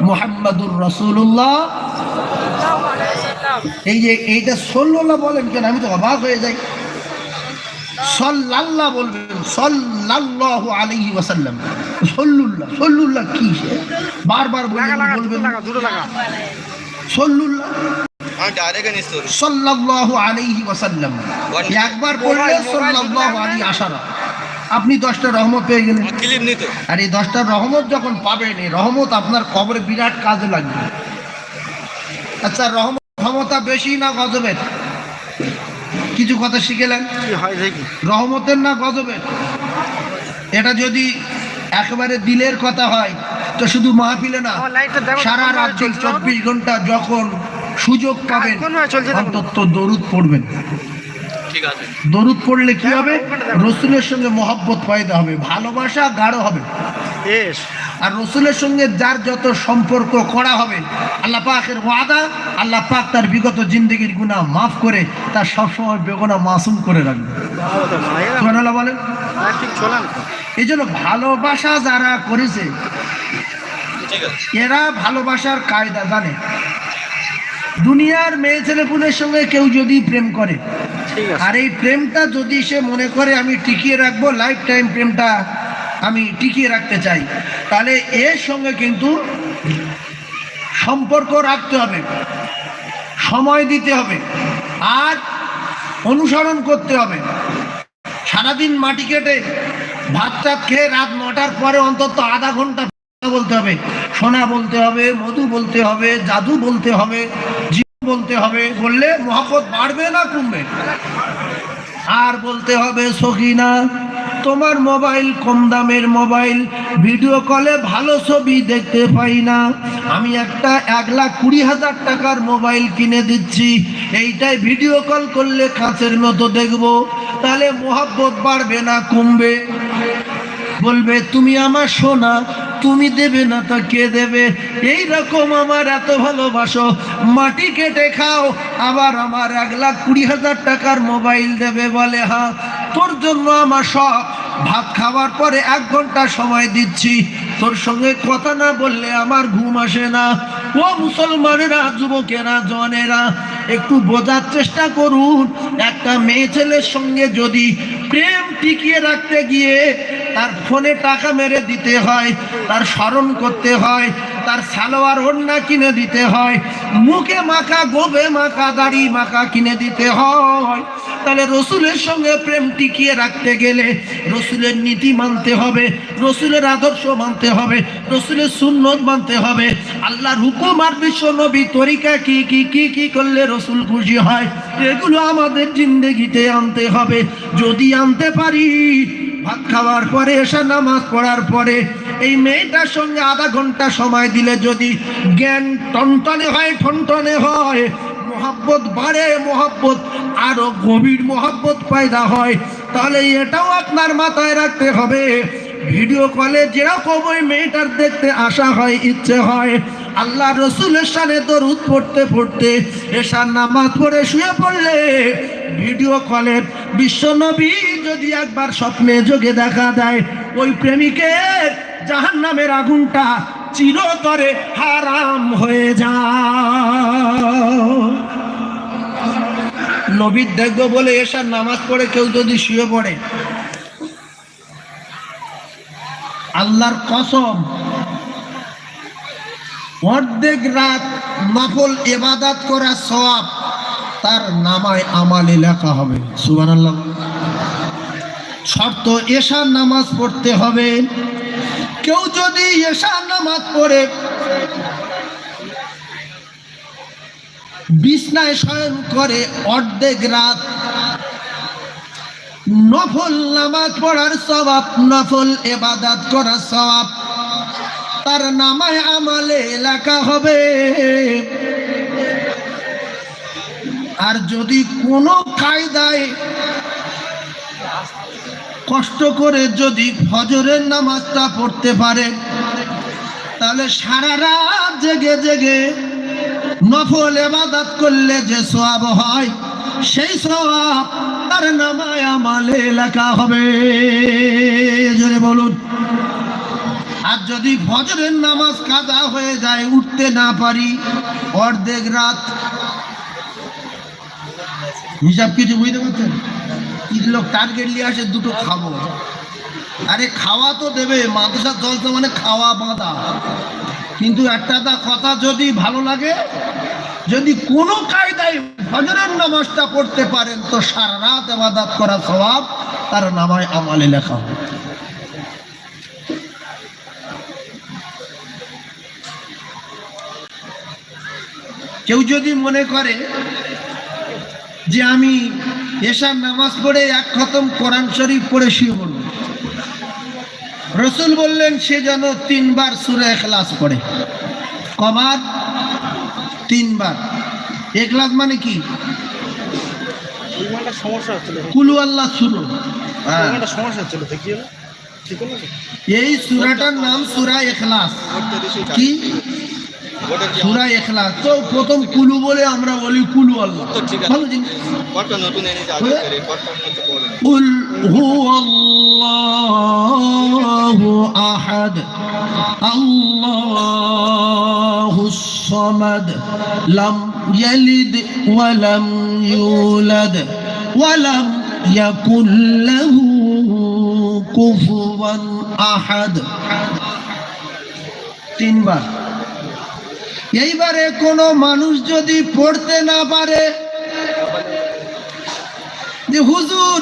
মোহাম্মদুর রসুল্লাহ এই যে এইটা সল্লাহ বলেন কেন? আমি তো অবাক হয়ে যাই। সল্লাল্লাহ বলবেন সল্লাল্লাহু আলাইহি ওয়াসাল্লাম। সল্লুল্লাহ সল্লুল্লাহ কি সে? বারবার বলবেন। বলবেন সল্লুল্লাহ। নিস্তর সাল্লাল্লাহু আলাইহি ওয়াসাল্লাম। একবার পড়লে সাল্লাল্লাহু আলাইহি আশারা। আপনি দশটা রহমত পেয়ে গেলেন। আর এই দশটা রহমত যখন পাবেন এই রহমত আপনার কবরে বিরাট কাজে লাগবে। আচ্ছা রহমত ক্ষমতা বেশি না গজবের? কিছু কথা শিখেলেন? কি হয় দেখি। রহমতের না গজবের? এটা যদি একেবারে দিলের কথা হয় তো শুধু মাহফিলে না সারা রাত চব্বিশ ঘণ্টা যখন সুযোগ পাবেন অন্তত দরুদ পড়বেন। ঠিক আছে। দরুদ পড়লে কি হ্যাঁ, হবে? রসুলের সঙ্গে মহব্বত পয়দা হবে ভালোবাসা গাঢ় হবে। আর রসুলের সঙ্গে যার যত সম্পর্ক করা হবে আল্লাহ পাকের ওয়াদা আল্লাহ পাক তার বিগত জিন্দগির গুনাহ মাফ করে তার সবসময় বেগুনা মাসুম করে রাখবে। বলেন। এই জন্য ভালোবাসা যারা করেছে এরা ভালোবাসার কায়দা জানে। দুনিয়ার মেয়ে ছেলেপুলের সঙ্গে কেউ যদি প্রেম করে আর এই প্রেমটা যদি সে মনে করে, আমি টিকিয়ে রাখব লাইফ টাইম প্রেমটা আমি টিকিয়ে রাখতে চাই, তাহলে এর সঙ্গে কিন্তু সম্পর্ক রাখতে হবে, সময় দিতে হবে, আর অনুসরণ করতে হবে। সারাদিন মাটি কেটে ভাত টাত খেয়ে রাত নটার পরে অন্তত আধা ঘণ্টা বলতে হবে, সোনা বলতে হবে, মধু বলতে হবে, জাদু বলতে হবে বলতে হবে, বললে মহাপত বাড়বে না কমবে? আর বলতে হবে, সখিনা, তোমার মোবাইল, কম দামের মোবাইল ভিডিও কলে ভালো ছবি দেখতে পাই না। আমি একটা এক লাখ কুড়ি হাজার টাকার মোবাইল কিনে দিচ্ছি, এইটাই ভিডিও কল করলে কাঁচের মতো দেখব। তাহলে মোহাব্বত বাড়বে না, কমবে। বলবে, তুমি আমার সোনা তুমি দেবে না তো কে দেবে? এই রকম আমার এত ভালোবাসো। মাটি কেটে খাও, আবার আমার এক লাখ কুড়ি হাজার টাকার মোবাইল দেবে বলে হ্যাঁ তোর জন্য আমার সব ভাত খাওয়ার পরে এক ঘণ্টা সময় দিচ্ছি। তোর সঙ্গে কথা না বললে আমার ঘুম আসে না। ও মুসলমানেরা, যুবকেরা জনেরা একটু বোঝার চেষ্টা করুন। একটা মেয়ে ছেলের সঙ্গে যদি প্রেম টিকিয়ে রাখতে গিয়ে তার ফোনে টাকা মেরে দিতে হয়, তার স্মরণ করতে হয়, তার সালোয়ার ওড়না কিনে দিতে হয়, মুখে মাখা, গোবে মাখা, দাড়ি মাখা কিনে দিতে হয়, তাহলে রসুলের সঙ্গে প্রেম টিকিয়ে রাখতে গেলে রসুলের নীতি মানতে হবে, রসুলের আদর্শ মানতে হবে, রসুলের সুন্নত মানতে হবে। আল্লাহর হুকুম আর বিশ্ব নবী, তরিকা কি কি কি কি করলে রসুল খুশি হয়? এগুলো আমাদের জিন্দগিতে আনতে হবে। যদি আনতে পারি, ভাত খাওয়ার পরে, এসে নামাজ পড়ার পরে, এই মেয়েটার সঙ্গে আধা ঘণ্টা সময় দিলে যদি জ্ঞান টনটনে হয় টনটনে হয়, মোহাব্বত বাড়ে, মোহাব্বত আরও গভীর মোহাব্বত পয়দা হয়, তাহলে এটাও আপনার মাথায় রাখতে হবে। ভিডিও কলে যেরকম ওই মেয়েটার দেখতে আসা হয়, ইচ্ছে হয়। আল্লাহ রসুলের সানে দরুদ পড়তে পড়তে এসার নামাজ পড়ে শুয়ে পড়লে ভিডিও কলের বিশ্বনবী যদি একবার স্বপ্নে যোগে দেখা দেয়, ওই প্রেমিকের জাহান নামের আগুনটা চিরতরে হারাম হয়ে যায়। নবীর দেখব বলে এসার নামাজ পড়ে কেউ যদি শুয়ে পড়ে। আল্লাহর কসম। অর্ধেক রাত নফল এবাদাত করা সওয়াব, তার নামায় আমালে লেখা হবে। সুবান আল্লাহ শর্ত, এশার নামাজ পড়তে হবে। কেউ যদি এশার নামাজ পড়ে, বিছনায় শয়ন করে অর্ধেক রাত নফল নামাজ পড়ার স্বভাব, নফল এবাদাত করার স্বভাব। তার নামায় আমালে লেখা হবে। আর যদি কোনো কায়দায় কষ্ট করে যদি ফজরের নামাজটা পড়তে পারে, তাহলে সারা রাত জেগে জেগে নফল এবাদাত করলে যে সওয়াব হয়, সেই সওয়াব তার নামায় আমালে লেখা হবে। জোরে বলুন। আর যদি ফজরের নামাজ কাজা হয়ে যায়, উঠতে না পারি, অর্ধেক রাত। হিসাব কিছু বুঝতে পারছেন? কিছু লোক টার্গেট নিয়ে আসে, দুটো খাব। আরে খাওয়া তো দেবে মাদ্রাসা চলছে মানে খাওয়া বাঁধা। কিন্তু একটা তা কথা যদি ভালো লাগে যদি কোনো কায়দায় ফজরের নামাজটা পড়তে পারেন, তো সারা রাত আবাদাত করা স্বভাব তার নামায় আমালে লেখা হবে। কেউ যদি মনে করে যে আমি এশার নামাজ পড়ে এক খতম কোরআন শরীফ পড়ে শুয়ে পড়ব, রসুল বললেন, সে যেন তিনবার সুরে এখলাস পড়ে। কবার তিনবার। এক এখলাস মানে কি? সমস্যা হচ্ছিল। কুলু আল্লাহ সুরু। হ্যাঁ। সমস্যা হচ্ছিল। তো কি হলো? এই সুরাটার নাম সুরা এখলাস। কি? সুরা এখলা তো প্রথম কুলু বলে আমরা বলি কুলু আল্লাহ। ভালো জিনিস। হ্যাঁ? কুল হু আল্লাহু আহাদ আল্লাহুস সামাদ লাম ইয়ালিদ ওয়া লাম তিনবার। এইবারে কোনো মানুষ যদি পড়তে না পারে, যে হুজুর,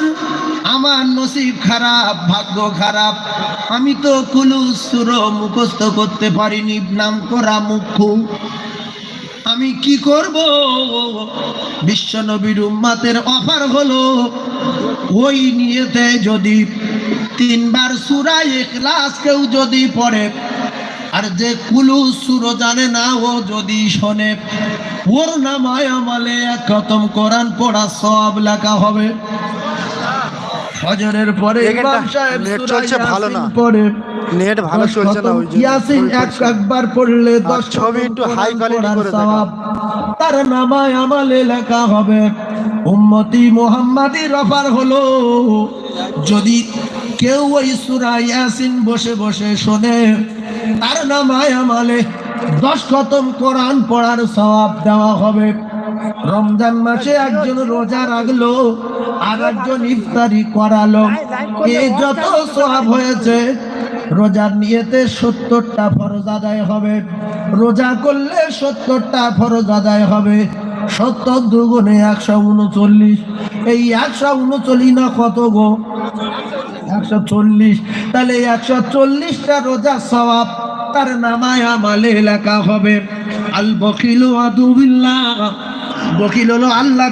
আমার নসিব খারাপ, ভাগ্য খারাপ, আমি তো কুলু সুর মুখস্থ করতে পারিনি নাম করা মুখ্য আমি কি করব? বিশ্ব নবীর উম্মাতের অফার হলো, ওই নিয়েতে যদি তিনবার সুরাই এখলাস কেউ যদি পড়ে আর যে কুলু সুর জানে না ও যদি শোনে ওর নামায় আমলে এক খতম কোরআন পড়া সব লেখা হবে। ফজরের পরে ইমাম সাহেব চলছে ভালো না। পড়ে। নেট ভালো চলছে না ওই ইয়াসিন এক একবার পড়লে আর দশ ছবি খতম একটু high quality করে সওয়াব। তার নামায় আমলে লেখা হবে উম্মতি মোহাম্মদী রফার হলো। যদি কেউ ওই সূরা ইয়াসিন বসে বসে শোনে তার নামায় আমলে দশ খতম কোরআন পড়ার সওয়াব দেওয়া হবে। রমজান মাসে একজন রোজা রাখল আর একজন ইফতারি করালো। এ যত সওয়াব হয়েছে, রোজার নিয়েতে সত্তরটা ফরজ আদায় হবে। রোজা করলে সত্তরটা ফরজ আদায় হবে। সত্তর দুগুণে একশো উনচল্লিশ। এই একশো উনচল্লিশ না কত গো? একশো চল্লিশ, তাহলে একশো চল্লিশটা রোজা স্বভাব তার নামায় আমালে লেখা হবে। আল বকিল আদুবিল্লাহ বকিল হলো আল্লাহ